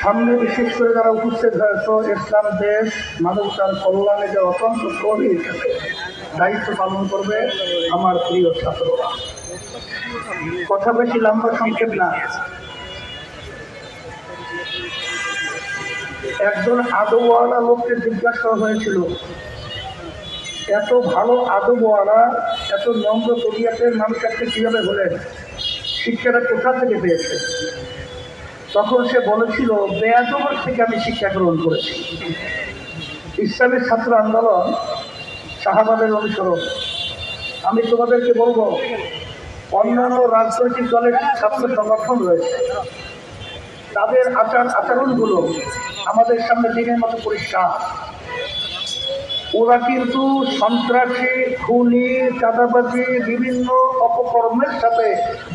সামনে বিশেষ করে যারা উপস্থিত হয়েছ, ইসলাম দেশ মানবতার কল্যাণে যে অত্যন্ত হিসেবে দায়িত্ব পালন করবে, আমার প্রিয় ছাত্ররা। কথা বেশি লম্বা সংক্ষেপ না। একজন আদবওয়ালা লোককে জিজ্ঞাসা হয়েছিল, এত ভালো আদবওয়ালা, এত নম্র তবিয়াতের মানুষ একটা কীভাবে হলেন? শিক্ষাটা কোথা থেকে পেয়েছে? তখন সে বলেছিল, বেয়াদবর থেকে আমি শিক্ষা গ্রহণ করেছি। ইসলামের ছাত্র আন্দোলন শাহাবাদের অনুসরণ। আমি তোমাদেরকে বলব, অন্যান্য রাজনৈতিক দলের ছাত্র সংগঠন রয়েছে। তাদের আচার আচরণগুলো আমাদের সামনে দিনের মতো পরিষ্কার। ওরা কিন্তু সন্ত্রাসী, খুনি, চাঁদাবাজি, বিভিন্ন অপকর্মের সাথে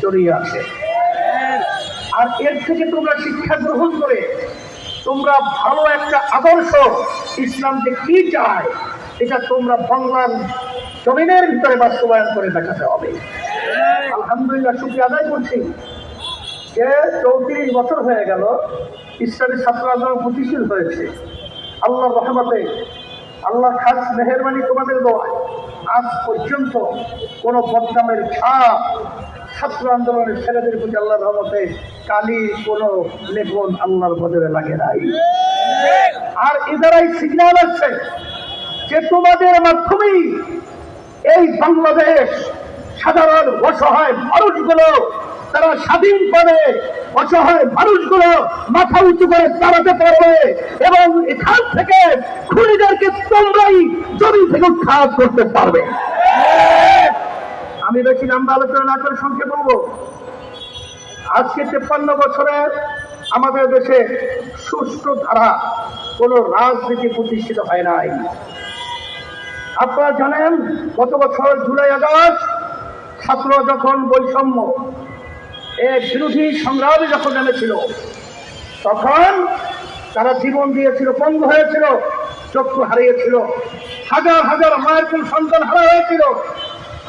জড়িয়ে আছে। আর এর থেকে তোমরা শিক্ষা গ্রহণ করে তোমরা ভালো একটা আদর্শ ইসলাম যে কি চায়, এটা তোমরা বাংলার জমিনের ভিতরে বাস্তবায়ন করে দেখাতে হবে। আলহামদুলিল্লাহ, শুক্রিয়া আদায় করছি। যে চৌত্রিশ বছর হয়ে গেল ইসলামী ছাত্র আন্দোলন প্রতিষ্ঠিত হয়েছে। আল্লাহ রহমতে আল্লাহ খাস মেহরবানি তোমাদের দোয়ায় আজ পর্যন্ত কোনো বদনামের ছাপ, ছাত্র আন্দোলনের ছেলেদের প্রতি আল্লাহ রহমতে কালি, কোনো লেখন আল্লাহর বদলে লাগে নাই। আর এদারাই সিগন্যাল আছে যে তোমাদের মাধ্যমেই এই বাংলাদেশ সাধারণ অসহায় মানুষগুলো তারা স্বাধীনভাবে অসহায় মানুষগুলো মাথা উঁচু করে দাঁড়াতে পারবে এবং এখান থেকে খুনিদেরকে তোমরাই জমি থেকে উৎখাত করতে পারবে। আমি বেশি লম্বা আলোচনা না করে সংক্ষেপ বলব। আজকে তেপ্পান্ন বছরে আমাদের দেশে সুষ্ঠু ধারা কোনো রাজনীতি প্রতিষ্ঠিত হয় নাই। আপনারা জানেন, গত বছর জুলাই আগস্ট ছাত্র যখন বৈষম্য এর বিরোধী সংগ্রামে যখন নেমেছিল, তখন তারা জীবন দিয়েছিল, পঙ্গু হয়েছিল, চক্ষু হারিয়েছিল, হাজার হাজার মায়ের সন্তান হারা হয়েছিল।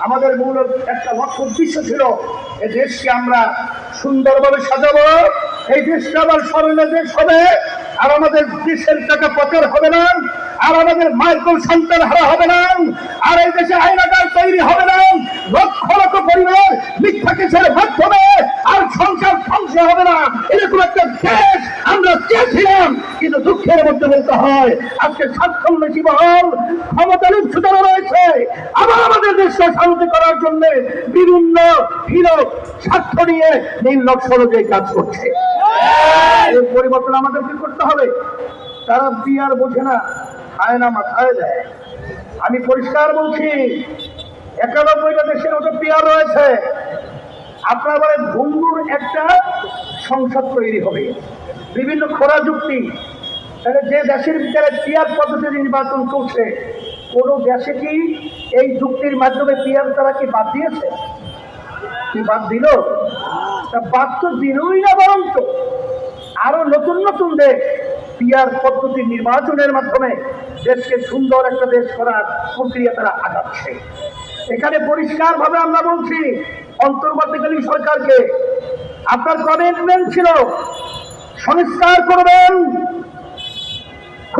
আমাদের মূল একটা লক্ষ্য উদ্দেশ্য ছিল এই দেশকে আমরা সুন্দরভাবে সাজাবো, এই দেশকে আবার স্মরণীয় দেশ হবে, আর আমাদের দেশের টাকা প্রচার হবে না, আর আমাদের মায়ের সন্তান হারা হবে না, আর এই দেশে আইনাগার তৈরি হবে না, লক্ষ লক্ষ পরিবার মিথ্যা কেসের মাধ্যমে আর সংসার ধ্বংস হবে না এরকম একটা দেশ আমরা চেয়েছিলাম কিন্তু হয়। আজকে জীবন রয়েছে। আবার আমাদের দেশকে শান্তি করার জন্য বিভিন্ন স্বার্থ নিয়ে কাজ করছে। এই পরিবর্তন আমাদেরকে করতে হবে? তারা বিয়ার বোঝে না খায় না মাথায় আমি পরিষ্কার বলছি একানব্বইটা দেশের মতো পিয়ার রয়েছে। আপনার ভঙ্গুর একটা সংসদ তৈরি হবে। বিভিন্ন খোরা যুক্তি তাহলে যে দেশের ভিতরে পিয়ার পদ্ধতি নির্বাচন করছে, কোন দেশে কি এই যুক্তির মাধ্যমে পিয়ার তারা কি বাদ দিয়েছে? কি বাদ দিল? তা বাদ তো দিলই না বরং তো আরও নতুন নতুন দেশ পিয়ার পদ্ধতি নির্বাচনের মাধ্যমে দেশকে সুন্দর একটা দেশ করার প্রক্রিয়া তারা আগাচ্ছে। এখানে পরিষ্কার ভাবে আমরা বলছি, অন্তর্বর্তীকালীন সরকারকে আপনার কমিটমেন্ট ছিল, সংস্কার করবেন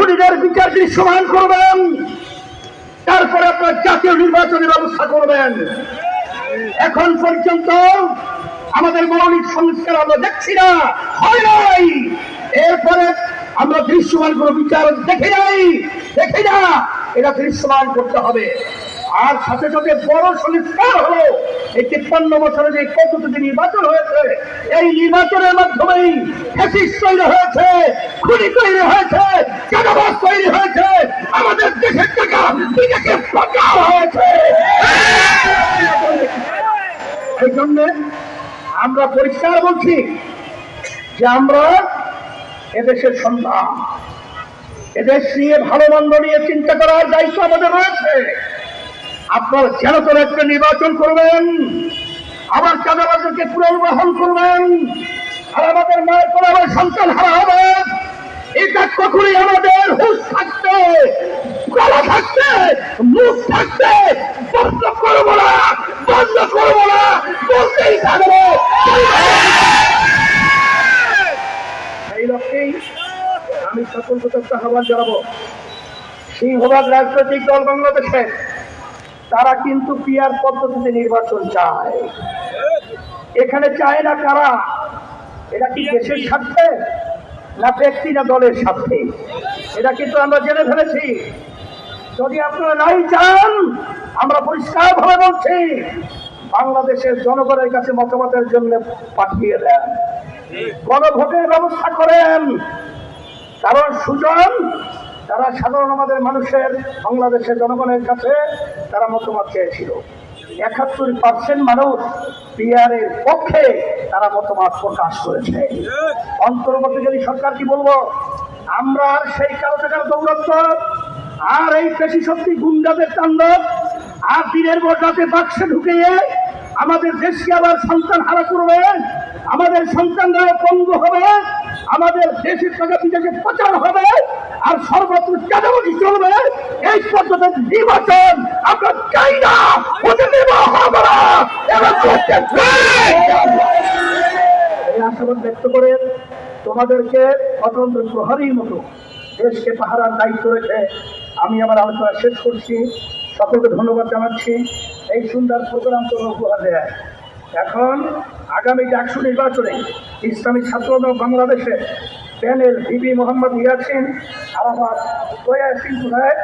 খুনিদের বিচার দৃশ্যমান করবেন। তারপরে আপনার জাতীয় নির্বাচনের ব্যবস্থা করবেন। এখন পর্যন্ত আমাদের মৌলিক সংস্কার আমরা দেখছি না, হয় নাই। এরপরে আমরা দৃশ্যমান কোনো বিচার দেখে নাই, দেখি না, এটা দৃশ্যমান করতে হবে। আর সাথে সাথে বড় সংস্কার হলো। এই তিপ্পান্ন বছরে যে কতটি নির্বাচন হয়েছে, এই নির্বাচনের মাধ্যমেই ফ্যাসিস তৈরি হয়েছে, খুনি তৈরি হয়েছে চাঁদাবাস তৈরি হয়েছে, আমাদের দেশের টাকা বিদেশে পাচার হয়েছে। এই জন্য আমরা পরিষ্কার বলছি যে আমরা এদেশের সন্তান। এদেশ নিয়ে ভালো মন্দ নিয়ে চিন্তা করার দায়িত্ব আমাদের রয়েছে। আপনার কেন একটা নির্বাচন করবেন। আবার চাঁদাবাদকে পুনর্বহন করবেন। আর আমাদের মায়ের পরে আবার সন্তান হারা হবে। এটা কখনই আমাদের হুশ থাকতে গলা থাকতে মুখ থাকতে বন্ধ করব না, বন্ধ করব না, বলতেই থাকব। এই লক্ষ্যেই আমি সকল আহ্বান জানাব। সিংহবাদ রাজনৈতিক দল বাংলাদেশের তারা কিন্তু পিয়ার পদ্ধতিতে নির্বাচন চায়। এখানে চায় না কারা? এটা কি দেশের স্বার্থে না ব্যক্তি না দলের স্বার্থে? এটা কিন্তু আমরা জেনে ফেলেছি। যদি আপনারা নাই চান, আমরা পরিষ্কার ভাবে বলছি, বাংলাদেশের জনগণের কাছে মতামতের জন্য পাঠিয়ে দেন। গণভোটের ব্যবস্থা করেন। কারণ সুজন তারা সাধারণ আমাদের মানুষের, বাংলাদেশের জনগণের কাছে তারা মতামত চেয়েছিল। একাত্তর পার্সেন্ট মানুষ পিয়ারের পক্ষে তারা মতামত প্রকাশ করেছে। অন্তর্বর্তীকালী সরকার কি বলব? আমরা আর সেই কালো টাকার দৌরত্ব আর এই পেশি শক্তি গুন্ডাদের তাণ্ডব, আর দিনের পর রাতে বাক্সে ঢুকিয়ে আমাদের দেশকে আবার সন্তান হারা করবে, আমাদের সন্তানরা পঙ্গু হবে, আমাদের দেশের টাকা বিদেশে প্রচার হবে। আর সর্বত্র চাঁদাবাজি চলবে? এই পদ্ধতির নির্বাচন আমরা চাই না। হতে দেব এই ব্যক্ত করে তোমাদেরকে স্বতন্ত্র প্রহরীর মতো দেশকে পাহারার দায়িত্ব রেখে আমি আমার আলোচনা শেষ করছি। সকলকে ধন্যবাদ জানাচ্ছি। এই সুন্দর প্রোগ্রাম তোমরা উপহার দেয়। এখন আগামী ডাকসু নির্বাচনে ইসলামী ছাত্রদল বাংলাদেশে প্যানেল ভিপি মোহাম্মদ ইয়াসিন আরাফাত ইয়াসিন কোথায়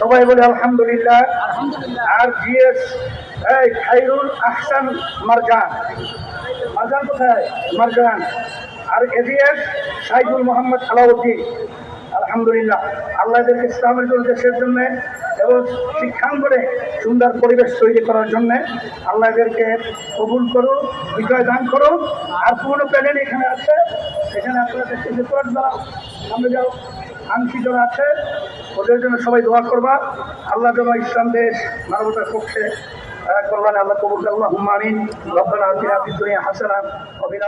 সবাই বলে আলহামদুলিল্লাহ। আর জিএস এই খাইরুল আহসান মারজান। মারজান কোথায়? মারজান। আর এডিএস সাইদুল মোহাম্মদ আলাউদ্দিন। আলহামদুলিল্লাহ। আল্লাহ এদেরকে ইসলামের জন্য দেশের জন্য এবং শিক্ষাঙ্গনে সুন্দর পরিবেশ তৈরি করার জন্য আল্লাহ এদেরকে কবুল করুন বিজয় দান করুন আর পুরনো প্যানেল এখানে আছে। এখানে আপনারা দেখতে যে তোর যারা সামনে যাও আংশি যারা আছে ওদের জন্য সবাই দোয়া করবা। আল্লাহ যেন ইসলাম দেশ মানবতার পক্ষে আহ, আল্লাহ কবুল আল্লাহ হুমামিন রব্বানা আতিনা ফিদ দুনিয়া হাসানা ওয়া ফিল